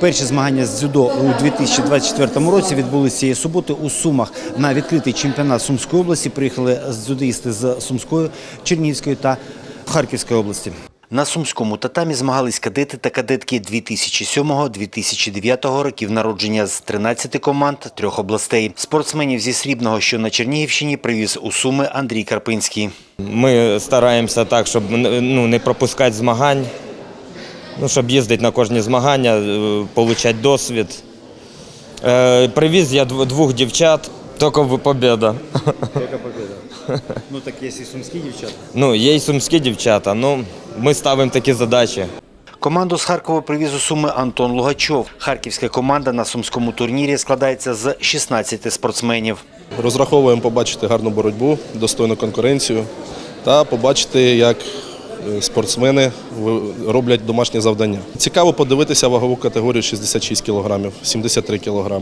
Перші змагання з дзюдо у 2024 році відбулися цієї суботи у Сумах. На відкритий чемпіонат Сумської області приїхали дзюдоїсти з Сумської, Чернігівської та Харківської області. На сумському татамі змагались кадети та кадетки 2007-2009 років народження з 13 команд трьох областей. Спортсменів зі Срібного, що на Чернігівщині, привіз у Суми Андрій Карпинський. Ми стараємося так, щоб ну, не пропускати змагань, ну, щоб їздити на кожні змагання, е, отримати досвід. Е, Привіз я двох дівчат, тільки в побіда. Ну так є і сумські дівчата. Ну, є й сумські дівчата, ну ми ставимо такі задачі. Команду з Харкова привіз у Суми Антон Лугачов. Харківська команда на сумському турнірі складається з 16 спортсменів. Розраховуємо побачити гарну боротьбу, достойну конкуренцію та побачити, як спортсмени роблять домашнє завдання. Цікаво подивитися вагову категорію 66 кг, 73 кг.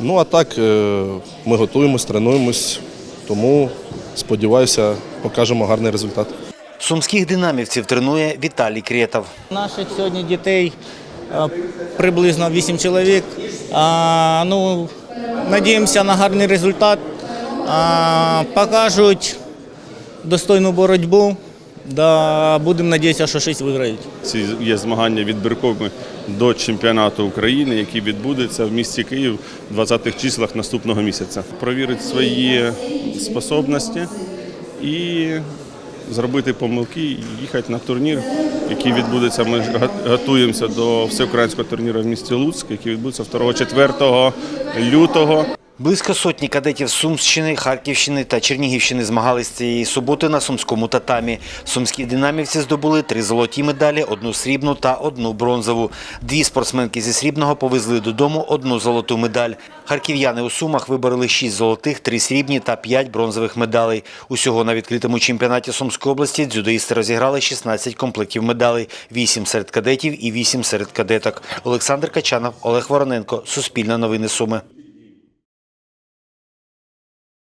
Ну а так е, ми готуємось, тренуємось, тому сподіваюся, покажемо гарний результат. Сумських динамівців тренує Віталій Кретов. Наших сьогодні дітей е, приблизно 8 чоловік. А, ну, надіємося на гарний результат. А, покажуть достойну боротьбу. Да, будемо надіятися, що щось виграють. Ці є змагання відбірковими до чемпіонату України, який відбудеться в місті Київ в 20-х числах наступного місяця. Провірити свої способності і зробити помилки, їхати на турнір, який відбудеться. Ми готуємося до всеукраїнського турніру в місті Луцьк, який відбудеться 2-4 лютого. Близько сотні кадетів Сумщини, Харківщини та Чернігівщини змагались цієї суботи на сумському татамі. Сумські динамівці здобули три золоті медалі, одну срібну та одну бронзову. Дві спортсменки зі срібного повезли додому одну золоту медаль. Харків'яни у Сумах вибороли шість золотих, три срібні та п'ять бронзових медалей. Усього на відкритому чемпіонаті Сумської області дзюдоїсти розіграли 16 комплектів медалей, вісім серед кадетів і вісім серед кадеток. Олександр Качанов, Олег Вороненко, Суспільне новини Суми.